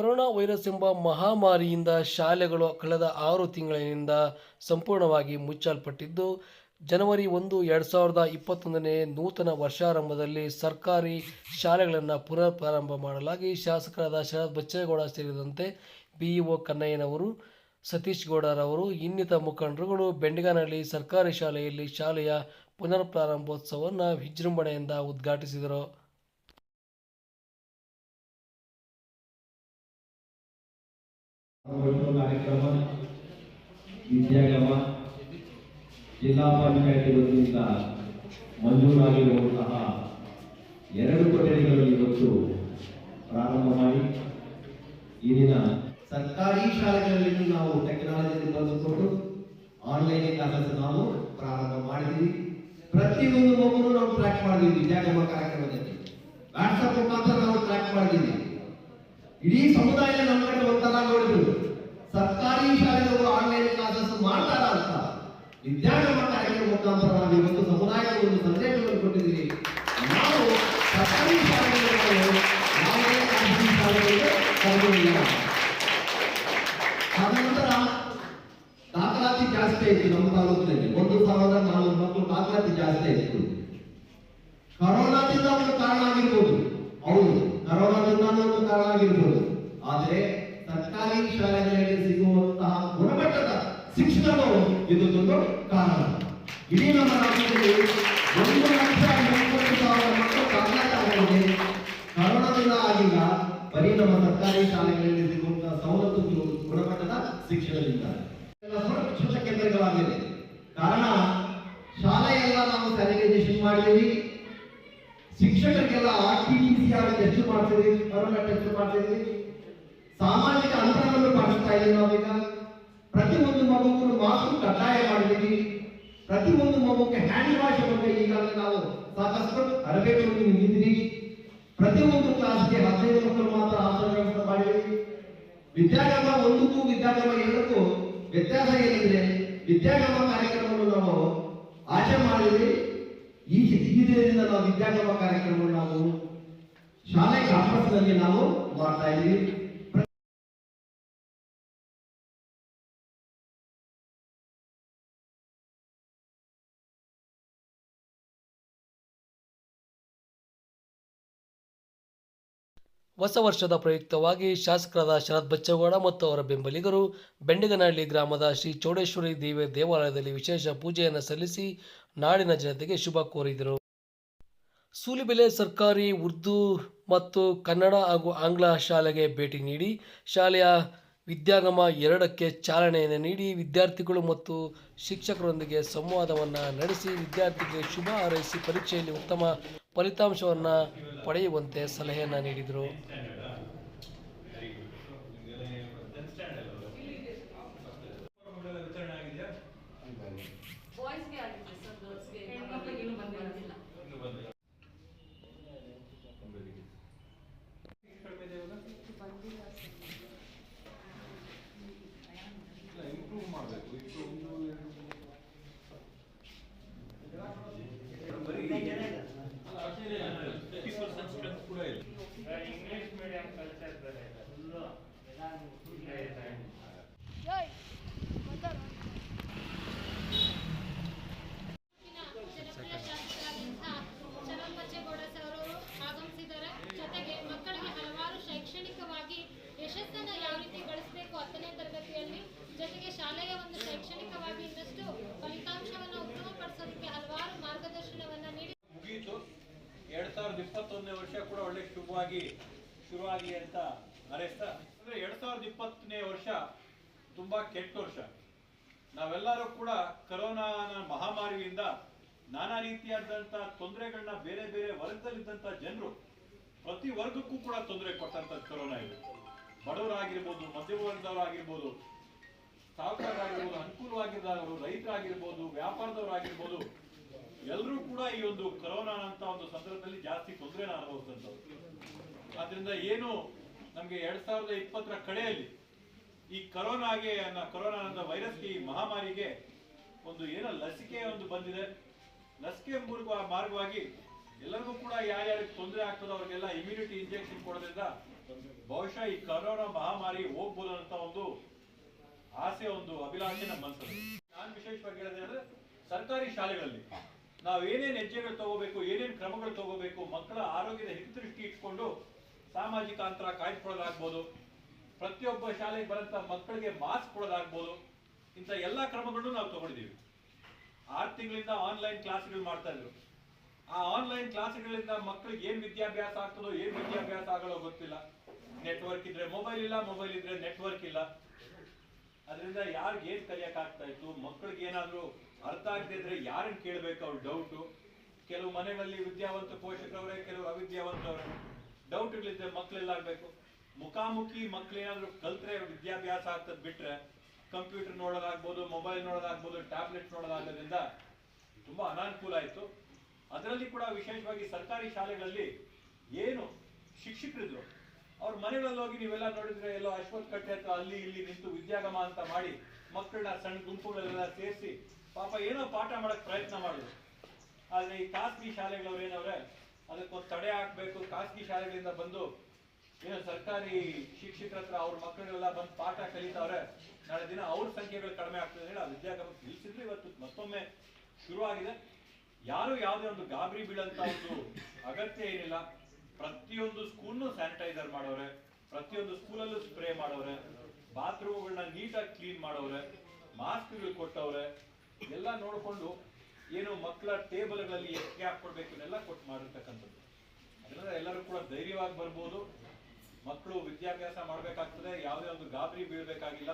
Corona virus ಎಂಬ ಮಹಾಮಾರಿಯಿಂದ ಶಾಲೆಗಳು ಕಳೆದ ಆರು ತಿಂಗಳಿನಿಂದ ಸಂಪೂರ್ಣವಾಗಿ ಮುಚ್ಚಲ್ಪಟ್ಟಿದ್ದು, ಜನವರಿ ಒಂದು, ಎರಡು ಸಾವಿರದ ಇಪ್ಪತ್ತೊಂದನೇ ನೂತನ ವರ್ಷಾರಂಭದಲ್ಲಿ ಸರ್ಕಾರಿ ಶಾಲೆಗಳನ್ನು ಪುನರ್ ಪ್ರಾರಂಭ ಮಾಡಲಾಗಿ ಶಾಸಕರಾದ ಶರತ್ ಬಚ್ಚೇಗೌಡ ಸೇರಿದಂತೆ ಬಿಇಒ ಕನ್ನಯ್ಯನವರು, ಸತೀಶ್ ಗೌಡರವರು, ಇನ್ನಿತ ಮುಖಂಡರುಗಳು ಬೆಂಡಿಗಾನಹಳ್ಳಿ ಸರ್ಕಾರಿ ಶಾಲೆಯಲ್ಲಿ ಶಾಲೆಯ ಪುನರ್ ಪ್ರಾರಂಭೋತ್ಸವವನ್ನು ವಿಜೃಂಭಣೆಯಿಂದ ಉದ್ಘಾಟಿಸಿದರು. ಕಾರ್ಯಕ್ರಮ ವಿದ್ಯಾಗಮ, ಜಿಲ್ಲಾ ಪಂಚಾಯತಿ ವತಿಯಿಂದ ಮಂಜೂರಾಗಿರುವಂತಹ ಎರಡು ಕೊಠಡಿಗಳು ಇವತ್ತು ಪ್ರಾರಂಭ ಮಾಡಿ ಇಲ್ಲಿನ ಸರ್ಕಾರಿ ಶಾಲೆಗಳಲ್ಲಿ ನಾವು ಟೆಕ್ನಾಲಜಿ ಬಳಸಿಕೊಂಡು ಆನ್ಲೈನ್ ಕ್ಲಾಸಸ್ ನಾವು ಪ್ರಾರಂಭ ಮಾಡಿದ್ದೀವಿ. ಪ್ರತಿಯೊಂದು ಮಗುನು ನಾವು ಟ್ರ್ಯಾಕ್ ಮಾಡಿದ್ದೀವಿ, ವಿದ್ಯಾಗಮ ಕಾರ್ಯಕ್ರಮದಲ್ಲಿ. ವಾಟ್ಸಪ್ ಮುಖಾಂತರ ನಾವು ಟ್ರ್ಯಾಕ್ ಮಾಡಿದ್ದೀವಿ. ಇಡೀ ಸಮುದಾಯ ನಮ್ಮ ಕಡೆ ಒಂಥರ ನೋಡಿದ್ರು. ಸರ್ಕಾರಿ ಶಾಲೆಗಳು ಆನ್ಲೈನ್ ಕ್ಲಾಸಸ್ ಮಾಡ್ತಾರ ಅಂತ. ವಿದ್ಯಾಗಮ ಕಾರ್ಯಕ್ರಮ ಮುಖಾಂತರ ನಾವು ಇವತ್ತು ಸಮುದಾಯದ ಒಂದು ಸಂದೇಶವನ್ನು ಕೊಟ್ಟಿದ್ದೀವಿ. ನಾವು ಸರ್ಕಾರಿ ಶಾಲೆಗಳನ್ನು ಆನ್ಲೈನ್ ಖಾಸಗಿ ಶಾಲೆಗಳಿಗೆ ಕರೆದಿಲ್ಲ. ಆದ ನಂತರ ದಾಖಲಾತಿ ಜಾಸ್ತಿ ಆಯಿತು ನಮ್ಮ ತಾಲೂಕಿನಲ್ಲಿ. ಒಂದು ಸಾವಿರದ ನಾನ್ನೂರು ಮಕ್ಕಳು ದಾಖಲಾತಿ ಜಾಸ್ತಿ ಆಯಿತು. ಕರೋನಾದಿಂದ ಒಂದು ಕಾರಣ ಆಗಿರ್ಬೋದು. ಹೌದು, ಕರೋನಾದಿಂದ ಒಂದು ಕಾರಣ ಆಗಿರ್ಬೋದು. ಆದ್ರೆ ಸರ್ಕಾರಿ ಶಾಲೆಗಳಲ್ಲಿ ಸಿಗುವಂತಹ ಗುಣಮಟ್ಟದ ಶಿಕ್ಷಣವು ಇದೊಂದು ಕಾರಣ. ಇಡೀ ನಮ್ಮ ರಾಜ್ಯದಲ್ಲಿ ಒಂದು ಲಕ್ಷ ಮೂವತ್ತು ಸಾವಿರ ಮಕ್ಕಳು ಆಗಿಲ್ಲ. ಬರೀ ನಮ್ಮ ಸರ್ಕಾರಿ ಶಾಲೆಗಳಲ್ಲಿ ಸಿಗುವಂತಹ ಸವಲತ್ತುಗಳು ಗುಣಮಟ್ಟದ ಶಿಕ್ಷಣದಿಂದ. ಸುರಕ್ಷಿತ ಕೇಂದ್ರಗಳಾಗಿದೆ ಕಾರಣ ಶಾಲೆಯೆಲ್ಲ ನಾವು ಸ್ಯಾನಿಟೈಸೇಷನ್ ಮಾಡಿದ್ದೀವಿ. ಶಿಕ್ಷಕರಿಗೆಲ್ಲ R T P C R test ಮಾಡ್ತಿದ್ದೀವಿ, ಕರೋನಾ ಟೆಸ್ಟ್ ಮಾಡ್ತಿದ್ದೀವಿ. ಸಾಮಾಜಿಕ ಅಂತರವನ್ನು ಪಾಲಿಸ್ತಾ ಇದ್ದೀವಿ ನಾವೀಗ. ಪ್ರತಿಯೊಂದು ಮಗುವನ್ನು ಮಾಸ್ಕ್ ಕಡ್ಡಾಯ ಮಾಡಿದ್ದೀವಿ. ಪ್ರತಿಯೊಂದು ಮಗುಕ್ಕೆ ಹ್ಯಾಂಡ್ ವಾಶ್ ಬಗ್ಗೆ ಈಗಾಗಲೇ ನಾವು ಸಾಕಷ್ಟು ತರಬೇತಿಯನ್ನು ಪ್ರತಿ ಪ್ರತಿಯೊಂದು ಕ್ಲಾಸ್ಗೆ ಹದಿನೈದು ಮಕ್ಕಳು ಮಾತ್ರ ಆಸನಗಳನ್ನು ಮಾಡಿದ್ದೀವಿ. ವಿದ್ಯಾಗಮ ಒಂದಕ್ಕೂ ವಿದ್ಯಾಗಮ ಎರಡಕ್ಕೂ ವ್ಯತ್ಯಾಸ ಏನಿದೆ? ವಿದ್ಯಾಗಮ ಕಾರ್ಯಕ್ರಮವನ್ನು ನಾವು ಆಚೆ ಮಾಡಿದ್ವಿ ಈ ದಿನದಿಂದ ನಾವು ವಿದ್ಯಾಗಮ ಕಾರ್ಯಕ್ರಮವನ್ನು ನಾವು ಶಾಲೆ ಕ್ಯಾಂಪಸ್ನಲ್ಲಿ ನಾವು ಮಾಡ್ತಾ ಇದ್ದೀವಿ. ಹೊಸ ವರ್ಷದ ಪ್ರಯುಕ್ತವಾಗಿ ಶಾಸಕರಾದ ಶರತ್ ಬಚ್ಚೇಗೌಡ ಮತ್ತು ಅವರ ಬೆಂಬಲಿಗರು ಬೆಂಡಿಗನಹಳ್ಳಿ ಗ್ರಾಮದ ಶ್ರೀ ಚೌಡೇಶ್ವರಿ ದೇವಿ ದೇವಾಲಯದಲ್ಲಿ ವಿಶೇಷ ಪೂಜೆಯನ್ನು ಸಲ್ಲಿಸಿ ನಾಡಿನ ಜನತೆಗೆ ಶುಭ ಕೋರಿದರು. ಸೂಲಿಬೆಲೆ ಸರ್ಕಾರಿ ಉರ್ದು ಮತ್ತು ಕನ್ನಡ ಹಾಗೂ ಆಂಗ್ಲ ಶಾಲೆಗೆ ಭೇಟಿ ನೀಡಿ, ಶಾಲೆಯ ವಿದ್ಯಾಗಮ ಎರಡಕ್ಕೆ ಚಾಲನೆಯನ್ನು ನೀಡಿ ವಿದ್ಯಾರ್ಥಿಗಳು ಮತ್ತು ಶಿಕ್ಷಕರೊಂದಿಗೆ ಸಂವಾದವನ್ನು ನಡೆಸಿ ವಿದ್ಯಾರ್ಥಿಗಳಿಗೆ ಶುಭ ಹಾರೈಸಿ ಪರೀಕ್ಷೆಯಲ್ಲಿ ಉತ್ತಮ ಫಲಿತಾಂಶವನ್ನು ಪಡೆಯುವಂತೆ ಸಲಹೆಯನ್ನು ನೀಡಿದರು. ಬಾಯ್ಸ್ಗೆ ಆಗಿದೆ ಜೊತೆಗೆ ಶಾಲೆಯ ಒಂದು ಶೈಕ್ಷಣಿಕವಾಗಿ ಇನ್ನಷ್ಟು ಫಲಿತಾಂಶವನ್ನು ಉತ್ತಮಪಡಿಸೋದಕ್ಕೆ ಹಲವಾರು ಮಾರ್ಗದರ್ಶನವನ್ನ ನೀಡಿ ಮುಗಿಯಿತು ಎರಡ್ ಸಾವಿರದ ಇಪ್ಪತ್ತೊಂದನೇ ವರ್ಷ ಕೂಡ ಒಳ್ಳೆ ಶುಭವಾಗಿ ಶುರುವಾಗಿ ಅಂತ ಹಾರೈಸ್ತಾ ಅಂದ್ರೆ ಎರಡ್ ಸಾವಿರದ ಇಪ್ಪತ್ತನೇ ವರ್ಷ ತುಂಬಾ ಕೆಟ್ಟ ವರ್ಷ. ನಾವೆಲ್ಲರೂ ಕೂಡ ಕರೋನಾನ ಮಹಾಮಾರಿಯಿಂದ ನಾನಾ ರೀತಿಯಾದಂತ ತೊಂದರೆಗಳನ್ನ ಬೇರೆ ಬೇರೆ ವರ್ಗದಲ್ಲಿದ್ದಂತ ಜನರು ಪ್ರತಿ ವರ್ಗಕ್ಕೂ ಕೂಡ ತೊಂದರೆ ಕೊಟ್ಟಂತ ಕರೋನಾ ಇದೆ. ಬಡವರಾಗಿರ್ಬೋದು ಮಧ್ಯವರ್ಗದವರಾಗಿರ್ಬೋದು ಸಾಹುಕಾರರಾಗಿರ್ಬೋದು ಅನುಕೂಲವಾಗಿದ್ದವರು ರೈತರಾಗಿರ್ಬೋದು, ವ್ಯಾಪಾರದವರಾಗಿರ್ಬೋದು ಎಲ್ಲರೂ ಕೂಡ ಈ ಒಂದು ಕರೋನಾ ಅಂತ ಒಂದು ಸಂದರ್ಭದಲ್ಲಿ ಜಾಸ್ತಿ ತೊಂದರೆನ ಅನುಭವಿಸಿದಂಥವ್ರು. ಆದ್ರಿಂದ ಏನು ನಮಗೆ ಎರಡ್ ಸಾವಿರದ ಇಪ್ಪತ್ತರ ಕಡೆಯಲ್ಲಿ ಈ ಕರೋನಾಗೆ ಅನ್ನ- ಕರೋನಾ ಅನ್ನೋ ವೈರಸ್ಗೆ, ಈ ಮಹಾಮಾರಿಗೆ ಒಂದು ಏನೋ ಲಸಿಕೆ ಒಂದು ಬಂದಿದೆ. ಲಸಿಕೆ ಮೂಲಕ ಮಾರ್ಗವಾಗಿ ಎಲ್ಲರಿಗೂ ಕೂಡ ಯಾರ್ಯಾರಿಗೆ ತೊಂದರೆ ಆಗ್ತದೋ ಅವ್ರಿಗೆಲ್ಲ ಇಮ್ಯುನಿಟಿ ಇಂಜೆಕ್ಷನ್ ಕೊಡೋದ್ರಿಂದ ಬಹುಶಃ ಈ ಕರೋನಾ ಮಹಾಮಾರಿ ಹೋಗ್ಬೋದು ಅಂತ ಒಂದು ಆಸೆ ಒಂದು, ಅಭಿಲಾಷೆ ನಮ್ಮ ಮನಸ್ಸಲ್ಲಿ ನಾನು ವಿಶೇಷವಾಗಿ ಹೇಳೋದು ಅಂದ್ರೆ ಸರ್ಕಾರಿ ಶಾಲೆಗಳಲ್ಲಿ ನಾವು ಏನೇನು ಹೆಜ್ಜೆಗಳು ತಗೋಬೇಕು, ಏನೇನು ಕ್ರಮಗಳು ತಗೋಬೇಕು, ಮಕ್ಕಳ ಆರೋಗ್ಯದ ಹಿತದೃಷ್ಟಿ ಇಟ್ಕೊಂಡು ಸಾಮಾಜಿಕ ಅಂತರ ಕಾಯ್ದುಕೊಳ್ಳೋದಾಗ್ಬೋದು, ಪ್ರತಿಯೊಬ್ಬ ಶಾಲೆಗೆ ಬರಂತ ಮಕ್ಕಳಿಗೆ ಮಾಸ್ಕ್ ಕೊಡೋದಾಗ್ಬೋದು, ಇಂಥ ಎಲ್ಲ ಕ್ರಮಗಳನ್ನು ನಾವು ತಗೊಂಡಿದ್ದೀವಿ. ಆರು ತಿಂಗಳಿಂದ ಆನ್ಲೈನ್ ಕ್ಲಾಸ್ಗಳು ಮಾಡ್ತಾ ಇದ್ರು. ಆ ಆನ್ಲೈನ್ ಕ್ಲಾಸ್ಗಳಿಂದ ಮಕ್ಕಳಿಗೆ ಏನು ವಿದ್ಯಾಭ್ಯಾಸ ಆಗ್ತದೋ, ಏನ್ ವಿದ್ಯಾಭ್ಯಾಸ ಆಗಲೋ ಗೊತ್ತಿಲ್ಲ. ನೆಟ್ವರ್ಕ್ ಇದ್ರೆ ಮೊಬೈಲ್ ಇಲ್ಲ ಮೊಬೈಲ್ ಇದ್ರೆ ನೆಟ್ವರ್ಕ್ ಇಲ್ಲ. ಅದರಿಂದ ಯಾರಿಗೆ ಏನ್ ಕಲಿಯಕ್ ಆಗ್ತಾ ಇತ್ತು? ಮಕ್ಕಳಿಗೆ ಏನಾದರೂ ಅರ್ಥ ಆಗದೆ ಇದ್ರೆ ಯಾರನ್ನ ಕೇಳಬೇಕು ಅವ್ರ ಡೌಟು ಕೆಲವು ಮನೆಗಳಲ್ಲಿ ವಿದ್ಯಾವಂತ ಪೋಷಕರವರೇ, ಕೆಲವು ಅವಿದ್ಯಾವಂತವ್ರೆ ಡೌಟ್ಗಳಿದ್ರೆ ಮಕ್ಕಳೆಲ್ಲ ಆಗಬೇಕು ಮುಖಾಮುಖಿ ಮಕ್ಕಳೇನಾದ್ರೂ ಕಲ್ತ್ರೆ, ವಿದ್ಯಾಭ್ಯಾಸ ಆಗ್ತದ್ ಬಿಟ್ರೆ ಕಂಪ್ಯೂಟರ್ ನೋಡೋದಾಗ್ಬೋದು ಮೊಬೈಲ್ ನೋಡೋದಾಗ್ಬೋದು ಟ್ಯಾಬ್ಲೆಟ್ ನೋಡೋದಾಗೋದ್ರಿಂದ ತುಂಬಾ ಅನಾನುಕೂಲ ಆಯಿತು. ಅದರಲ್ಲಿ ಕೂಡ ವಿಶೇಷವಾಗಿ ಸರ್ಕಾರಿ ಶಾಲೆಗಳಲ್ಲಿ ಏನು ಶಿಕ್ಷಕರಿದ್ರು. ಅವ್ರ ಮನೆಗಳಲ್ಲಿ ಹೋಗಿ ನೀವೆಲ್ಲ ನೋಡಿದ್ರೆ ಎಲ್ಲೋ ಅಶ್ವತ್ ಕಟ್ಟೆ ಹತ್ರ ಅಲ್ಲಿ ಇಲ್ಲಿ ನಿಂತು ವಿದ್ಯಾಗಮ ಅಂತ ಮಾಡಿ ಮಕ್ಕಳನ್ನ ಸಣ್ಣ ಗುಂಪುಗಳೆಲ್ಲ ಸೇರಿಸಿ ಪಾಪ ಏನೋ ಪಾಠ ಮಾಡಕ್ ಪ್ರಯತ್ನ ಮಾಡಿದ್ರು. ಆದ್ರೆ ಈ ಖಾಸಗಿ ಶಾಲೆಗಳವ್ರು ಏನವ್ರೆ, ಅದಕ್ಕೊಂದು ತಡೆ ಹಾಕ್ಬೇಕು. ಖಾಸಗಿ ಶಾಲೆಗಳಿಂದ ಬಂದು ಏನೋ ಸರ್ಕಾರಿ ಶಿಕ್ಷಕರ ಹತ್ರ ಅವ್ರ ಮಕ್ಕಳೆಲ್ಲ ಬಂದು ಪಾಠ ಕಲಿತಾವ್ರೆ, ನಾಳೆ ದಿನ ಅವ್ರ ಸಂಖ್ಯೆಗಳು ಕಡಿಮೆ ಆಗ್ತದೆ ಹೇಳಿ ಆ ವಿದ್ಯಾಗಮಕ್ಕೆ ತಿಳಿಸಿದ್ರೆ ಇವತ್ತು ಮತ್ತೊಮ್ಮೆ ಶುರುವಾಗಿದೆ. ಯಾರು ಯಾವುದೇ ಒಂದು ಗಾಬರಿ ಬೀಳಂತ ಒಂದು ಅಗತ್ಯ ಏನಿಲ್ಲ. ಪ್ರತಿಯೊಂದು ಸ್ಕೂಲ್ನು ಸ್ಯಾನಿಟೈಸರ್ ಮಾಡವ್ರೆ ಪ್ರತಿಯೊಂದು ಸ್ಕೂಲಲ್ಲೂ ಸ್ಪ್ರೇ ಮಾಡವ್ರೆ ಬಾತ್ರೂಮ್ಗಳನ್ನ ನೀಟಾಗಿ ಕ್ಲೀನ್ ಮಾಡೋರೆ ಮಾಸ್ಕ್ಗಳು ಕೊಟ್ಟವ್ರೆ ಎಲ್ಲ ನೋಡಿಕೊಂಡು ಏನು ಮಕ್ಕಳ ಟೇಬಲ್ಗಳಲ್ಲಿ ಎತ್ತಿ ಹಾಕ್ಕೊಡ್ಬೇಕು ಕೊಡ್ಬೇಕು ಇದನ್ನೆಲ್ಲ ಕೊಟ್ಟು ಮಾಡಿರ್ತಕ್ಕಂಥದ್ದು. ಅದರಿಂದ ಎಲ್ಲರೂ ಕೂಡ ಧೈರ್ಯವಾಗಿ ಬರ್ಬೋದು. ಮಕ್ಕಳು ವಿದ್ಯಾಭ್ಯಾಸ ಮಾಡ್ಬೇಕಾಗ್ತದೆ ಯಾವುದೇ ಒಂದು ಗಾಬರಿ ಬೀಳ್ಬೇಕಾಗಿಲ್ಲ.